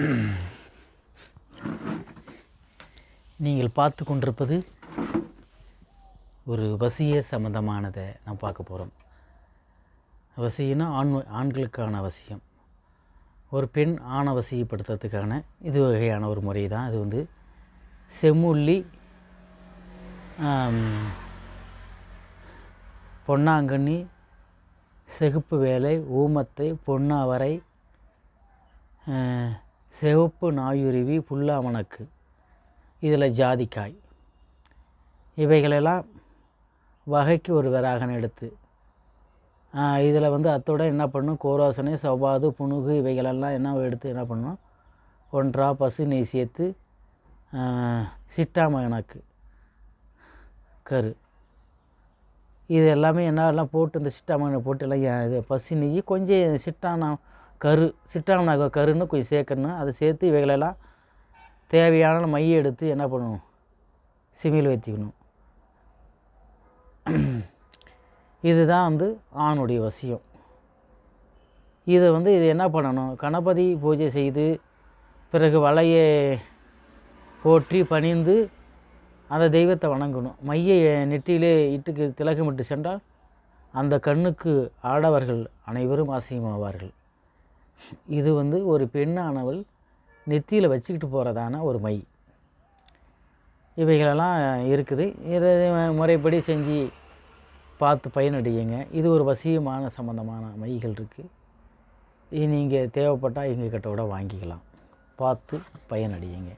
நீங்கள் பார்த்து கொண்டிருப்பது ஒரு வசிய சம்பந்தமானதை நான் பார்க்க போகிறோம் வசியம்னா ஆண் ஆண்களுக்கான அவசியம் ஒரு பெண் ஆணை வசியப்படுத்துறதுக்கான இது வகையான ஒரு முறை தான். அது வந்து செம்முள்ளி பொன்னாங்கண்ணி செகுப்பு வேலை ஊமத்தை பொன்னாவரை சிவப்பு நாயுருவி புல்லாமணக்கு. இதில் ஜாதிக்காய். இவைகளெல்லாம் வகைக்கு ஒரு வராகன் எடுத்து இதில் வந்து அத்தோட என்ன பண்ணும்? கோராசனை சவாது புணுகு இவைகளெல்லாம் என்ன எடுத்து என்ன பண்ணும்? ஒன்றா பசு நெய் சேர்த்து ஆஹ், சிட்டாமகனாக்கு கரு. இது எல்லாமே என்ன எல்லாம் போட்டு இந்த சிட்டாமகனை போட்டு எல்லாம் ஏ- இது பசு நெய் கொஞ்சம் சிட்டான கரு சிட்டாமனாக கருன்னு கொஞ்சம் சேர்க்கணும் அதை சேர்த்து இவைகளெல்லாம் தேவையான மையை எடுத்து என்ன பண்ணணும்? சிமியில் வைத்திக்கணும். இதுதான் வந்து ஆணுடைய வசியம். இதை வந்து இது என்ன பண்ணணும்? கணபதி பூஜை செய்து பிறகு வலையை போற்றி பணிந்து அந்த தெய்வத்தை வணங்கணும். மையை நெற்றியிலே இட்டுக்கு திலகமிட்டு சென்றால் அந்த கண்ணுக்கு ஆடவர்கள் அனைவரும் அசிங்கமாவார்கள். இது வந்து ஒரு பெண்ணானவள் நெத்தியில் வச்சுக்கிட்டு போகிறதான ஒரு மை. இவைகளெல்லாம் இருக்குது. இதை முறைப்படி செஞ்சு பார்த்து பயனடையுங்க. இது ஒரு வசியமான சம்பந்தமான மைகள் இருக்குது இது நீங்கள் தேவைப்பட்டால் எங்கள் கிட்ட கூட வாங்கிக்கலாம். பார்த்து பயனடையுங்க.